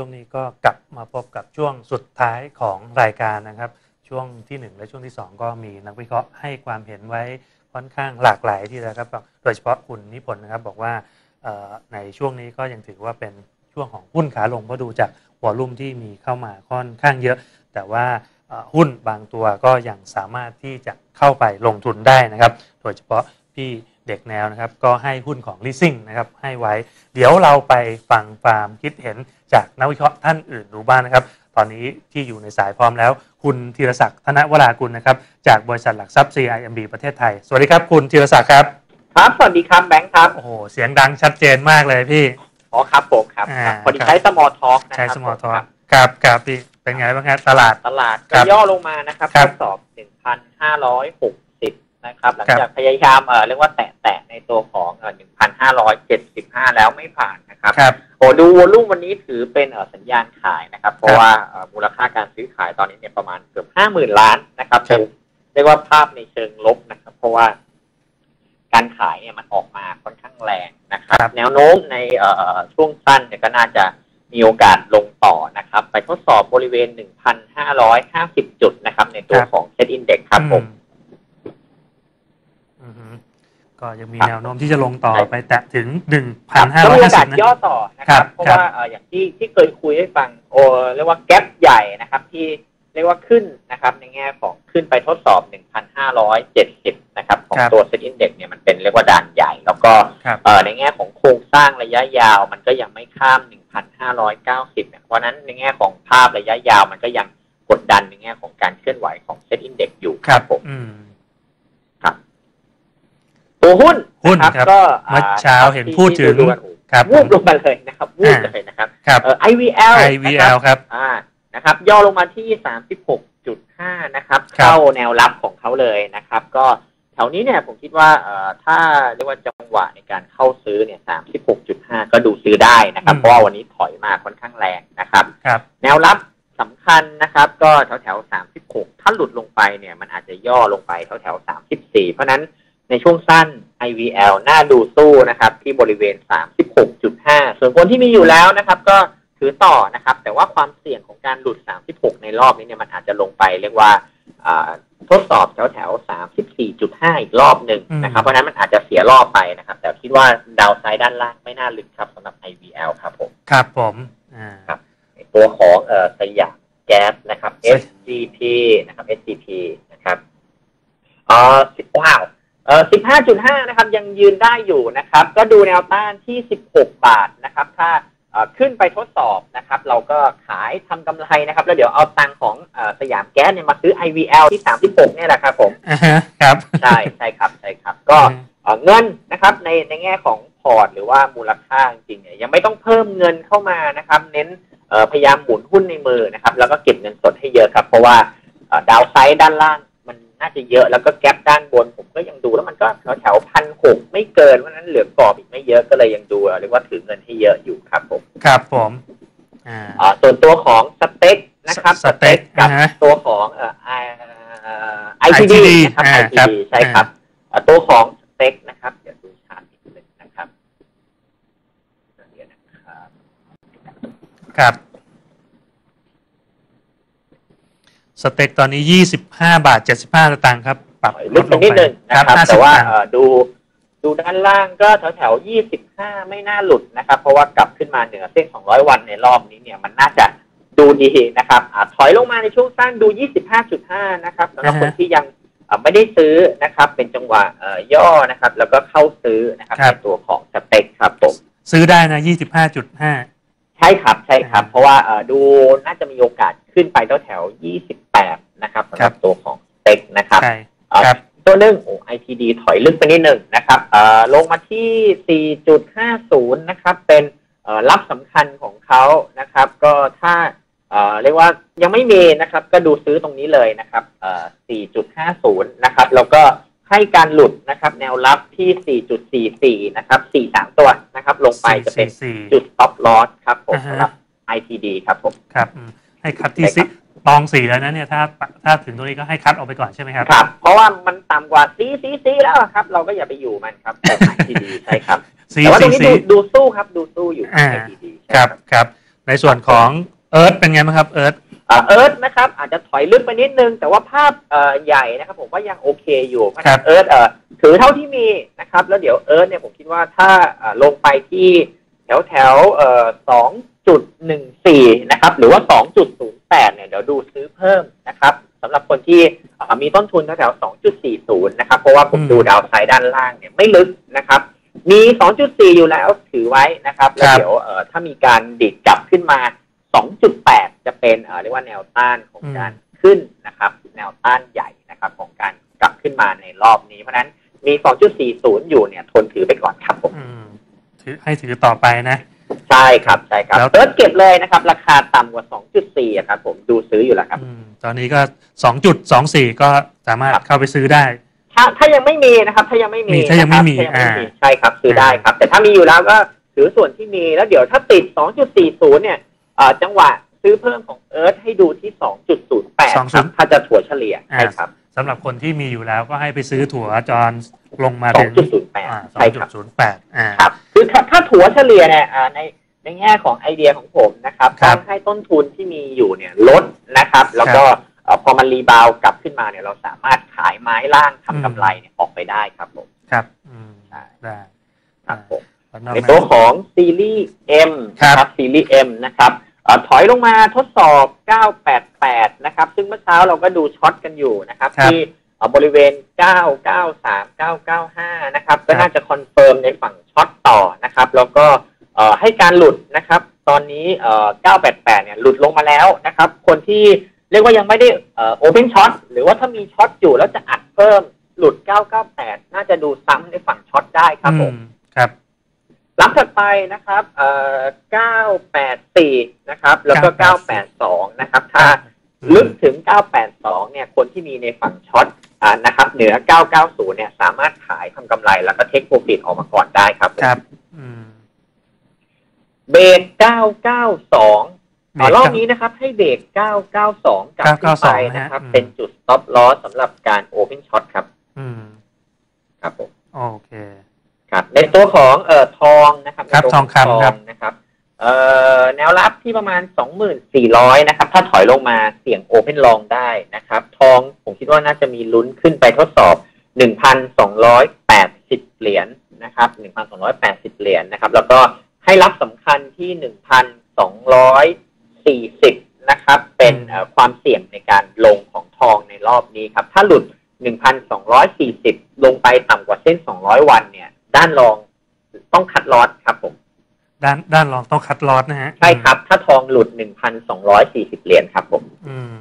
ช่วงนี้ก็กลับมาพบกับช่วงสุดท้ายของรายการนะครับ ช่วงที่ 1 และช่วงที่ 2 ก็มีนักวิเคราะห์ให้ความเห็นไว้ค่อนข้างหลากหลายที่นะครับ โดยเฉพาะคุณนิพนธ์นะครับบอกว่าในช่วงนี้ก็ยังถือว่าเป็นช่วงของหุ้นขาลงเพราะดูจากวอลุ่มที่มีเข้ามาค่อนข้างเยอะ แต่ว่าหุ้นบางตัวก็ยังสามารถที่จะเข้าไปลงทุนได้นะครับ โดยเฉพาะ พี่เด็กแนวนะครับ ก็ให้หุ้นของ leasing นะครับให้ไว้ เดี๋ยวเราไปฟังความคิดเห็นจากนักวิเคราะห์ท่านอื่นดูบ้างนะครับ ตอนนี้ที่อยู่ในสายพร้อมแล้ว คุณธีรศักดิ์ธนวรากุลนะครับ จากบริษัทหลักทรัพย์ CIMB ประเทศไทย สวัสดีครับ คุณธีรศักดิ์ครับ ครับสวัสดีครับแบงค์ครับ โอ้โหเสียงดังชัดเจนมากเลยพี่อ๋อครับผมครับอ่าครับพอดีครับใช้สมอลท็อกนะคใช้รับสมอลทอครับครับครับพี่เป็นไงบ้างครับตลาดตลาดครัก็บย่อลงมานะครับครัทบดสอบ1,560 นะครับ หลังครับจากพยายามเอ่อเรียกว่าแตะๆในตัวของเอ่อ1,575แล้วไม่ผ่านนะครับครับโอ้ดูวอลุ่มวันนี้ถือเป็นเอ่อสัญญาณขายนะครับ เพราะว่าเอ่อมูลค่าการซื้อขายตอนนี้เนี่ยประมาณเกือบ50,000ล้านนะครับครับเรียกว่าภาพในเชิงลบนะครับ เพราะว่า การขายเนี่ยมันออกมาค่อนข้างแรงนะครับครับแนวโน้มในเอ่อช่วงสั้นเนี่ยก็น่าจะมีโอกาสลงต่อนะครับ ไปทดสอบบริเวณ 1,550 จุดนะครับ ในตัวของเซ็ตอินเด็กครับผมอืมอืม ก็ยังมีแนวโน้มที่จะลงต่อใช่ไปแตะถึงครับก็มีโอกาส1,550นะย่อต่อนะคครัรับบเพราะครับว่าเอ่ออย่างที่ที่เคยคุยให้ฟังโอ้เรียกว่าแกลบใหญ่นะครับ ที่เรียกว่าขึ้นนะครับ ในแง่ของขึ้นไปทดสอบ 1,570 นะครับ ของครับตัวเซ็ตอินเด็กเนี่ยมันเป็นเรียกว่าด่านใหญ่ แล้วก็ครับเอ่อในแง่ของโครงสร้างระยะยาว มันก็ยังไม่ข้าม 1,590เนี่ยเพราะฉะนั้นในแง่ของภาพระยะยาวมันก็ยังกดดันในแง่ของการเคลื่อนไหวของเซ็ตอินเด็กอยู่ครับผมอืม ตัวหุ้นหุ้นนะครับก็เมื่อเช้านะครับเห็นที่พูดถึงที่กันโอ้โหครับวูบลงมาเลยนะครับวูบอ่าเลยนะครับครับเอ่อ IVL นะครับ IVL ครับอ่านะครับ ย่อลงมาที่36.5นะครับครับ เข้าแนวรับของเขาเลยนะครับ ก็แถวนี้เนี่ยผมคิดว่าเอ่อถ้าเรียกว่าจังหวะในการเข้าซื้อเนี่ย36.5ก็ดูซื้อได้นะครับ เพราะว่าวันนี้ถอยมาค่อนข้างแรงนะครับครับ แนวรับสำคัญนะครับ ก็แถวแถวๆ36ถ้าหลุดลงไปเนี่ยมันอาจจะย่อลงไปแถวแถวๆ34เพราะฉะนั้น ในช่วงสั้น IVL น่าดูสู้นะครับ ที่บริเวณ 36.5 ส่วนคนที่มีอยู่แล้วนะครับ ก็ถือต่อนะครับ แต่ว่าความเสี่ยงของการหลุด 36 ในรอบนี้เนี่ยมันอาจจะลงไปเรียกว่าอ่าทดสอบแถวแถวๆ34.5 อีกรอบหนึ่งนะครับ เพราะฉะนั้นมันอาจจะเสียรอบไปนะครับ แต่คิดว่าดาวไซด์ด้านล่างไม่น่าลึกครับสำหรับ IVL ครับผม ครับผมอ่าครับตัวของเอ่อสยามแก๊สนะครับสย SGP นะครับ SGP นะครับเอ่อสิบว้าว เอ่อสิบห้าจุดห้านะครับ ยังยืนได้อยู่นะครับ ก็ดูแนวต้านที่สิบหกบาทนะครับ ถ้าเอ่อขึ้นไปทดสอบนะครับ เราก็ขายทำกำไรนะครับ แล้วเดี๋ยวเอาตังค์ของเอ่อสยามแก๊สเนี่ยมาซื้อ IVL ที่สามสิบหกเนี่ยแหละครับผมอ่าฮะครับ ใช่ใช่ครับใช่ครับ ก็เอ่อเงินนะครับในในแง่ของพอร์ต หรือว่ามูลค่าจริงๆเนี่ยยังไม่ต้องเพิ่มเงินเข้ามานะครับ เน้นเอ่อพยายามหมุนหุ้นในมือนะครับ แล้วก็เก็บเงินสดให้เยอะครับ เพราะว่าเอ่อดาวไซด์ด้านล่างมั นน่าจะเยอะแล้วก็แกลบด้านบนผมก็ยังดูแล้วมันก็แถวแถวพันหกไม่เกินเพราะฉะนั้นเหลือกรอบอีกไม่เยอะก็เลยยังดูเรียกว่าถือเงินให้เยอะอยู่ครับผมครับผมอ่าอ่าส่วนตัวของสเต็กนะครับสเต็กกับอ่าฮะตัวของเอ่อไอที ITD ดีนะครับอ่าไอทีครับดีใช่ครับอ่าตัวของสเต็กนะครับเดี๋ยวดูชาร์ตนิดนึงนะครับเดี๋ยวนะครับ ครับ สเต็กตอนนี้ 25 บาท 75สตางค์ครับ ปรับลึกไปนิดนึงนะครับ50แต่ว่าสตงค์เอ่อดูดูด้านล่างก็แถวแถวๆ25 ไม่น่าหลุดนะครับ เพราะว่ากลับขึ้นมาเหนือเส้น 200 วันในรอบนี้เนี่ยมันน่าจะดูดีนะครับอ่าถอยลงมาในช่วงสั้นดู 25.5 นะครับสำหรับคนที่ยังเอ่อไม่ได้ซื้อนะครับ เป็นจังหวะเอ่อย่อนะครับ แล้วก็เข้าซื้อนะครับในตัวของสเต็กครับผมซื้อได้นะ 25.5 ใช่ครับใช่ครับ เพราะว่าเอ่อดูน่าจะมีโอกาสขึ้นไปแถวแถว ๆ28นะครับสำหรับตัวของสเต็กนะครับใช่เอ่อครับตัวหนึ่งโอ้ ITD ถอยลึกไปนิดหนึ่งนะครับเอ่อลงมาที่ 4.50 นะครับ เป็นเอ่อรับสำคัญของเขานะครับ ก็ถ้าเอ่อเรียกว่ายังไม่มีนะครับ ก็ดูซื้อตรงนี้เลยนะครับเอ่อ4.50 นะครับ แล้วก็ให้การหลุดนะครับ แนวรับที่ 4.44 นะครับ 43 ตัวนะครับ ลงไปจะเป็น444จุด stop loss ครับผมอ่าฮะสำหรับ ITD ครับผม ครับอืมให้คัดที่ใช่ซิครับ ตองสี่แล้วนะเนี่ยถ้าถ้าถึงตรงนี้ก็ให้คัดออกไปก่อนใช่ไหมครับครับ เพราะว่ามันต่ำกว่า C C C แล้วอะครับ เราก็อย่าไปอยู่มันครับของ ITD ใช่ครับสี่แต่ว่าตรงสี่นี้ดูสี่ดูสู้ครับดูสู้อยู่อ่า ITD ใช่ครับครับ ในส่วนของเอิร์ธเป็นไงบ้างครับเอิร์ธเอ่อเอิร์ธนะครับอาจจะถอยลึกไปนิดนึง แต่ว่าภาพเอ่อใหญ่นะครับ ผมว่ายังโอเคอยู่เพราะฉะนั้นเอิร์ธเอ่อถือเท่าที่มีนะครับ แล้วเดี๋ยวเอิร์ธเนี่ยผมคิดว่าถ้าเอ่อลงไปที่แถวแถวเอ่อสองจุดหนึ่งสี่นะครับ หรือว่าสองจุดศูนย์ แปดเนี่ยเดี๋ยวดูซื้อเพิ่มนะครับสำหรับคนที่เอ่อมีต้นทุนแถวๆสองจุดสี่ศูนย์นะครับ เพราะว่าผมดูดาวไซด์ด้านล่างเนี่ยไม่ลึกนะครับ มี 2.4 อยู่แล้วถือไว้นะครับแล้วเดี๋ยวเอ่อถ้ามีการดิดกลับขึ้นมา 2.8 จะเป็นเอ่อเรียกว่าแนวต้านของการขึ้นนะครับ แนวต้านใหญ่นะครับของการกลับขึ้นมาในรอบนี้ เพราะฉะนั้นมี 2.40 อยู่เนี่ยทนถือไปก่อนครับผมอืมถือให้ถือต่อไปนะ ใช่ครับใช่ครับแล้วเติร์ดเก็บเลยนะครับ ราคาต่ำกว่า 2.4อะครับผมดูซื้ออยู่แล้วครับอืมตอนนี้ก็สองจุดสองสี่ก็สามารถครับเข้าไปซื้อได้ ถ้าถ้ายังไม่มีนะครับ ถ้ายังไม่มีมีถ้ายังไม่มีนะครับถ้ายังไม่มีอ่าใช่ครับซื้อได้ครับ แต่ถ้ามีอยู่แล้วก็ถือส่วนที่มีแล้วเดี๋ยวถ้าติด 2.40 เนี่ยเอ่อจังหวะซื้อเพิ่มของเอิร์ธให้ดูที่ 2.08 ครับถ้าจะถัวเฉลี่ยใช่ครับ สำหรับคนที่มีอยู่แล้วก็ให้ไปซื้อถั่วจรลงมาถึง2.08สอใช่งจุครัดบศูนย์แปดอ่าครับคือถ้าถ้าถัวเฉลี่ยเนี่ยอ่าในในแง่ของไอเดียของผมนะครับครัต้บองให้ต้นทุนที่มีอยู่เนี่ยลดนะครับ แล้วก็เอ่อพอมันรีบาวด์กลับขึ้นมาเนี่ยเราสามารถขายไม้ล่างทำกำไรเนี่ยออกไปได้ครับผมครับอืมใช่ได้ครับผมแล้วนอกในนั้ตัวนของซีรีส์ M ครับนะซีรีส์ M นะครับเอ่อถอยลงมาทดสอบ 988 นะครับ ซึ่งเมื่อเช้าเราก็ดูช็อตกันอยู่นะครับครับที่เอ่อบริเวณ 993 995 นะครับ ก็ครับน่าจะคอนเฟิร์มในฝั่งช็อตต่อนะครับ แล้วก็เอ่อให้การหลุดนะครับ ตอนนี้เอ่อ988 เนี่ยหลุดลงมาแล้วนะครับ คนที่เรียกว่ายังไม่ได้โอเพนช็อตหรือว่าถ้ามีช็อตอยู่แล้วจะอัดเพิ่มหลุด 998 น่าจะดูซ้ำในฝั่งช็อตได้ครับผมอืครับ รับถัดไปนะครับเอ่อ984 นะครับ แล้วก็ 982 นะครับ ถ้าลึกถึง 982 เนี่ย คนที่มีในฝั่งช็อตอ่านะครับ เหนือ 990 เนี่ย สามารถขายทำกำไรแล้วก็เทคโปรฟิตออกมาก่อนได้ครับ ครับอืมเบรก992อ่ารอบนี้นะครับ ให้เบรก992 กลับขึ้นไป992นะครับนะฮะเป็นจุด stop loss สำหรับการ open shot ครับ อืม ครับผม โอเค ครับในตัวของเอ่อทองนะครับครับในตัวทองคำครับนะครับเอ่อแนวรับที่ประมาณ2,400นะครับ ถ้าถอยลงมาเสี่ยงโอเพนลองได้นะครับ ทองผมคิดว่าน่าจะมีลุ้นขึ้นไปทดสอบ1,280เหรียญนะครับ1,280เหรียญนะครับ แล้วก็ให้รับสำคัญที่1,240นะครับ เป็นเอ่อความเสี่ยงในการลงของทองในรอบนี้ครับ ถ้าหลุด1,240ลงไปต่ำกว่าเส้น200วันเนี่ย ด้านรองต้องคัดลอสครับผมด้านด้านรองต้องคัดลอสนะฮะใช่ครับ ถ้าทองหลุด1,240เหรียญครับผม อืม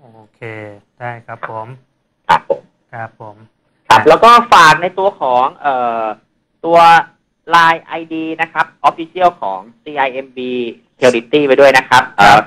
โอเค ได้ครับผมครับผมครับผม ครับ แล้วก็ฝากในตัวของเอ่อตัว Line ID นะครับ Official ของ CIMB Security ไปด้วยนะครับเอ่อ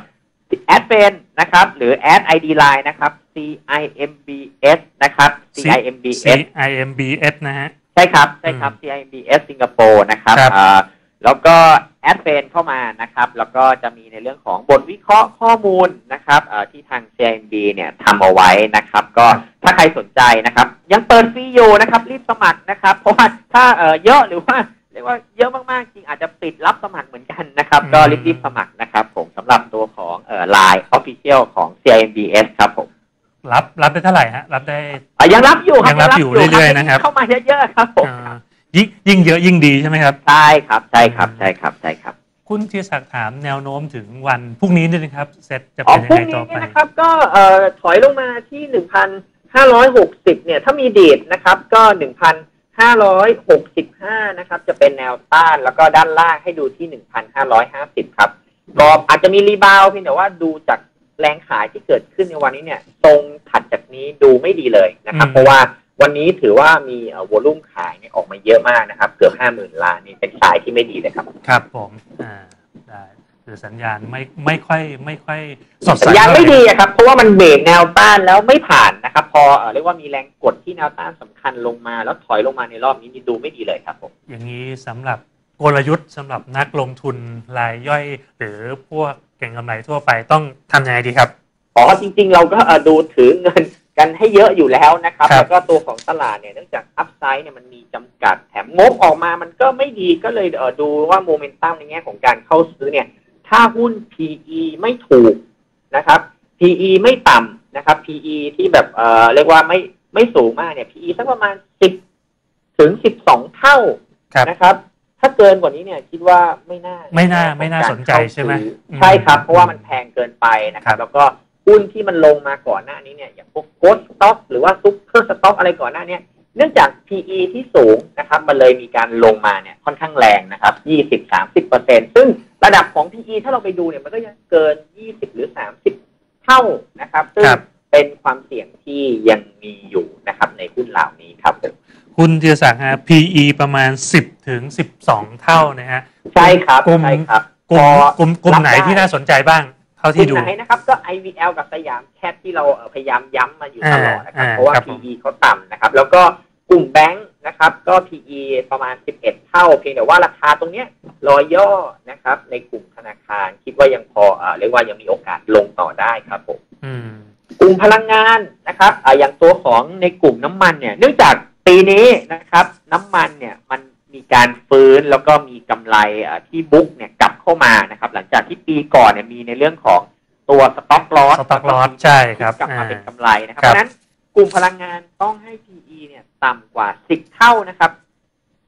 แอดเป็นนะครับ หรือแอด ID Line นะครับ CIMBS นะครับ CIMBS CIMBS นะฮะ ใช่ครับ ใช่ครับ CIMBS สิงคโปร์นะครับครับอ่าแล้วก็แอดเฟนเข้ามานะครับ แล้วก็จะมีในเรื่องของบทวิเคราะห์ข้อมูลนะครับอ่าที่ทาง CIMB เนี่ยทำเอาไว้นะครับ ก็ถ้าใครสนใจนะครับ ยังเปิดฟรีอยู่นะครับ รีบสมัครนะครับ เพราะว่าถ้าเอ่อเยอะหรือว่าเรียกว่าเยอะมากๆ จริงอาจจะปิดรับสมัครเหมือนกันนะครับอืมก็รีบๆสมัครนะครับ ผมสำหรับตัวของเอ่อ Line Official ของ CIMBS ครับผม รับรับได้เท่าไหร่ฮะรับได้ อะยังรับอยู่ครับยังรับอยู่เรื่อยๆนะครับ เข้ามาเยอะๆครับผมเอ่อยิ่งยิ่งเยอะยิ่งดีใช่ไหมครับใช่ครับใช่ครับใช่ครับใช่ครับ คุณธีรศักดิ์ถามแนวโน้มถึงวันพรุ่งนี้ด้วยนะครับเซตจะอ๋อเป็นยังพรุ่งไงนี้ต่อไปเนี่ยนะครับ ก็เอ่อถอยลงมาที่หนึ่งพันห้าร้อยหกสิบเนี่ย ถ้ามีดีดนะครับ ก็หนึ่งพันห้าร้อยหกสิบห้านะครับ จะเป็นแนวต้านแล้วก็ด้านล่างให้ดูที่หนึ่งพันห้าร้อยห้าสิบครับก็อาจจะมีรีบาวด์เพียงแต่ว่าดูจาก แรงขายที่เกิดขึ้นในวันนี้เนี่ยตรงถัดจากนี้ดูไม่ดีเลยนะครับอืมเพราะว่าวันนี้ถือว่ามีวอลุ่มขายเนี่ยออกมาเยอะมากนะครับ เกือบห้าหมื่นล้านนี่เป็นสายที่ไม่ดีเลยครับ ครับผมอ่าได้คือสัญญาณไม่ไม่ค่อยไม่ค่อยสดใสสัญญาณไม่เท่หร่ดีอะครับ เพราะว่ามันเบรกแนวต้านแล้วไม่ผ่านนะครับ พอเอ่อเรียกว่ามีแรงกดที่แนวต้านสำคัญลงมา แล้วถอยลงมาในรอบนี้นี่ดูไม่ดีเลยครับผมอย่างนี้สำหรับกลยุทธ์สำหรับนักลงทุนรายย่อย หรือพวก เก่งกำไรทั่วไปต้องทำยังไงดีครับอ๋อจริง ๆ เราก็ดูถือเงินกันให้เยอะอยู่แล้วนะครับรบแล้วก็ตัวของตลาดเนี่ยเนื่องจากอัพไซด์เนี่ยมันมีจำกัดแถมงบออกมามันก็ไม่ดีก็เลยเออดูว่าโมเมนตัมในแง่ของการเข้าซื้อเนี่ย ถ้าหุ้น PE ไม่ถูกนะครับ PE ไม่ต่ำนะครับ PE ที่แบบเออเรียกว่าไม่ไม่สูงมากเนี่ย PE สักประมาณสิบถึงสิบสองเท่านะครับ ถ้าเกินกว่านี้เนี่ยคิดว่าไม่น่า ไม่น่าไม่น่าสนใจใช่ไหมใช่ครับอืมเพราะว่ามันแพงเกินไปนะครัครับบแล้วก็หุ้นที่มันลงมาก่อนหน้านี้เนี่ยอย่างพวกโกลสต็อกหรือว่าซุปเปอร์สต็อกอะไรก่อนหน้าเนี้ยเนื่องจาก PE ที่สูงนะครับ มันเลยมีการลงมาเนี่ยค่อนข้างแรงนะครับ 20-30เปอร์เซ็นซึ่งระดับของ PE ถ้าเราไปดูเนี่ยมันก็ยังเกิน 20 หรือ 30 เท่านะครับ ซึ่งครับเป็นความเสี่ยงที่ยังมีอยู่นะครับในหุ้นเหล่านี้ครับ ผมคุณธีรศักดิ์ฮะ PE ประมาณ 10ถึง12 เท่านะฮะใช่ครับกลุ่มใช่ครับกลุ่มพอกลุ่มกลุ่มไหนรับได้ที่น่าสนใจบ้างเท่าคุที่ณดูไหนนะครับก็ IVL กับสยามแคทที่เราเอ่อพยายามย้ำมาอยู่ตลอดนะครับอ่าเพราะว่าครับผม PE เขาต่ำนะครับ แล้วก็กลุ่มแบงค์นะครับก็ PE ประมาณ 11 เท่า เพียงแต่ว่าราคาตรงเนี้ยรอยย่อนะครับ ในกลุ่มธนาคารคิดว่ายังพอเอ่อเรียกว่ายังมีโอกาสลงต่อได้ครับผมอืมกลุ่มพลังงานนะครับอ่าอย่างตัวของในกลุ่มน้ำมันเนี่ย เนื่องจาก ปีนี้นะครับ น้ำมันเนี่ยมันมีการฟื้นแล้วก็มีกำไรอ่าที่บุ๊กเนี่ยกลับเข้ามานะครับ หลังจากที่ปีก่อนเนี่ยมีในเรื่องของตัวสต็อกลอส stock loss ใช่ครับกลับมาอ่าเป็นกำไรนะครับคเพรับราะฉะนั้นกลุ่มพลังงานต้องให้ PE เนี่ยต่ำกว่า10เท่านะครับ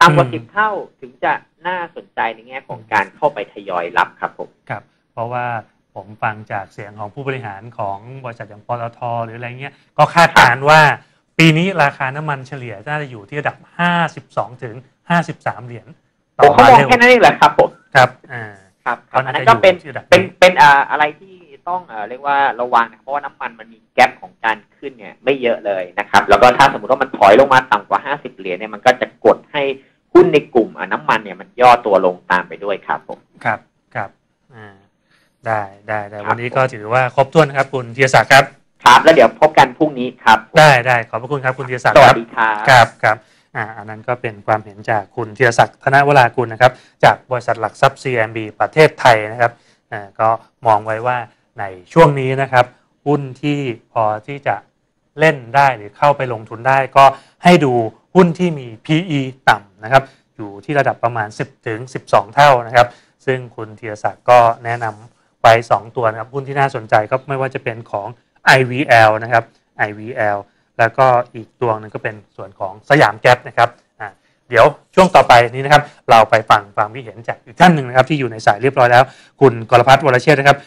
ต่ำกว่าอืม10เท่าถึงจะน่าสนใจในแง่ของการเข้าไปทยอยรับครับผมครับ เพราะว่าผมฟังจากเสียงของผู้บริหารของบริษัทอย่างปตทหรืออะไรเงี้ยก็คาดการณ์ว่า ปีนี้ราคาน้ำมันเฉลี่ยน่าจะอยู่ที่ระดับ 52 ถึง 53 เหรียญต่ผอมเขาบามองร์เรลแค่นั้นเองแหละครับผมครับอ่าครับคก็รับอันน่านั้นจะก็เป็นอยู่ที่ระดับเป็นนี้เป็นอ่าอะไรที่ต้องเอ่อเรียกว่าระวังนะเพราะว่าน้ำมันมันมีแกลบของการขึ้นเนี่ยไม่เยอะเลยนะครับ แล้วก็ถ้าสมมติว่ามันถอยลงมาต่ำกว่า 50 เหรียญเนี่ยมันก็จะกดให้หุ้นในกลุ่มอะน้ำมันเนี่ยมันย่อตัวลงตามไปด้วยครับผมครับครับอ่าได้ได้ได้ครับวันนี้ก็ถือว่าครบถ้วนครับคุณธีรศักดิ์ครับ ครับ แล้วเดี๋ยวพบกันพรุ่งนี้ครับ ได้ได้ขอบพระคุณครับคุณธีรศักสดิ์ควัรัสบดีครับครับครับอ่าอันนั้นก็เป็นความเห็นจากคุณธีรศักดิ์ธนวรากุลนะครับ จากบริษัทหลักทรัพย์ CMB ประเทศไทยนะครับอ่าก็มองไว้ว่าในช่วงนี้นะครับหุ้นที่พอที่จะเล่นได้หรือเข้าไปลงทุนได้ ก็ให้ดูหุ้นที่มี PE ต่ำนะครับ อยู่ที่ระดับประมาณ 10ถึง12 เท่านะครับ ซึ่งคุณธีรศักดิ์ก็แนะนำไว้ 2 ตัวนะครับ หุ้นที่น่าสนใจก็ไม่ว่าจะเป็นของ IVL นะครับ IVL แล้วก็อีกตัวหนึงก็เป็นส่วนของสยามแก๊ปนะครับอ่าเดี๋ยวช่วงต่อไปนี้นะครับ เราไปฟังความคิดเห็นจากอีกท่านหนึ่งนะครับ ที่อยู่ในสายเรียบร้อยแล้ว คุณกรพัฒน์วรเชษนะครับ